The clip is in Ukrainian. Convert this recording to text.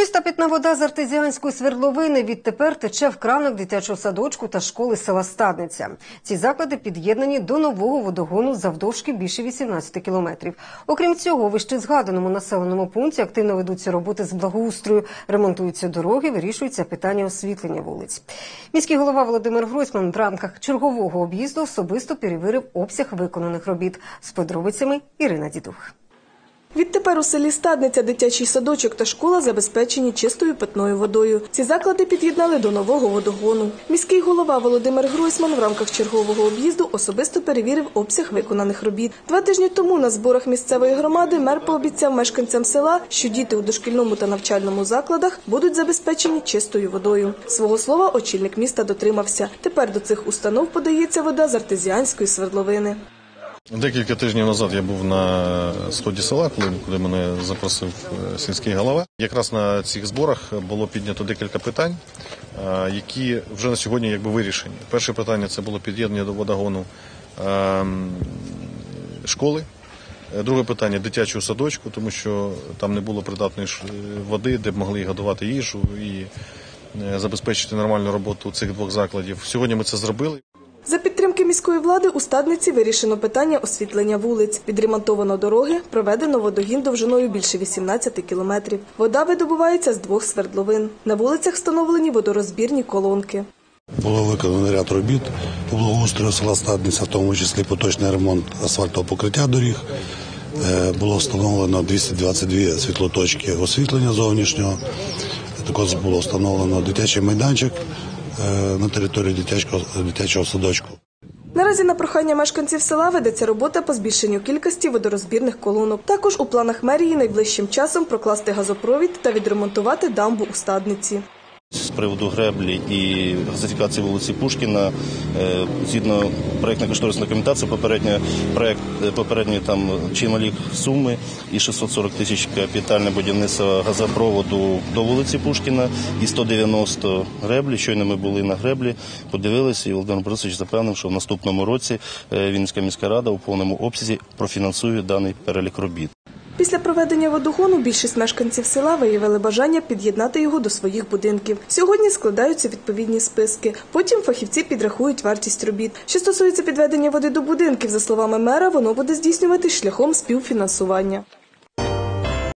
Чиста питна вода з артезіанської свердловини відтепер тече в кранах дитячого садочку та школи села Стадниця. Ці заклади під'єднані до нового водогону завдовжки більше 18 кілометрів. Окрім цього, в вище згаданому населеному пункті активно ведуться роботи з благоустрою, ремонтуються дороги, вирішується питання освітлення вулиць. Міський голова Володимир Гройсман в рамках чергового об'їзду особисто перевірив обсяг виконаних робіт. З подробицями Ірина Дідух. Відтепер у селі Стадниця дитячий садочок та школа забезпечені чистою питною водою. Ці заклади під'єднали до нового водогону. Міський голова Володимир Гройсман в рамках чергового об'їзду особисто перевірив обсяг виконаних робіт. Два тижні тому на зборах місцевої громади мер пообіцяв мешканцям села, що діти у дошкільному та навчальному закладах будуть забезпечені чистою водою. Свого слова очільник міста дотримався. Тепер до цих установ подається вода з артезіанської свердловини. Декілька тижнів назад я був на сході села, коли, коли мене запросив е, сільський голова. Якраз на цих зборах було піднято декілька питань, е, які вже на сьогодні якби вирішені. Перше питання це було під'єднання до водогону е, школи. Е, Друге питання дитячого садочку, тому що там не було придатної води, де б могли готувати їжу і забезпечити нормальну роботу цих двох закладів. Сьогодні ми це зробили. За підтримки міської влади у Стадниці вирішено питання освітлення вулиць. Відремонтовано дороги, проведено водогін довжиною більше 18 кілометрів. Вода видобувається з двох свердловин. На вулицях встановлені водорозбірні колонки. Було виконано ряд робіт по благоустрою села Стадниця, в тому числі поточний ремонт асфальтового покриття доріг. Е, Було встановлено 222 світлоточки освітлення зовнішнього. Також було встановлено дитячий майданчик е, на території дитячого, дитячого садочку. Наразі на прохання мешканців села ведеться робота по збільшенню кількості водорозбірних колонок. Також у планах мерії найближчим часом прокласти газопровід та відремонтувати дамбу у Стадниці. З приводу греблі і газифікації вулиці Пушкіна, е, згідно проєктно-кошторисної документації, попередньо проєкт е, попередньої там чималі суми і 640 тисяч капітальне будівництво газопроводу до вулиці Пушкіна і 190 греблі. Щойно ми були на греблі, подивилися, і Володимир Борисович запевнив, що в наступному році е, Вінницька міська рада у повному обсязі профінансує даний перелік робіт. Після проведення водогону більшість мешканців села виявили бажання під'єднати його до своїх будинків. Сьогодні складаються відповідні списки. Потім фахівці підрахують вартість робіт. Що стосується підведення води до будинків, за словами мера, воно буде здійснюватись шляхом співфінансування.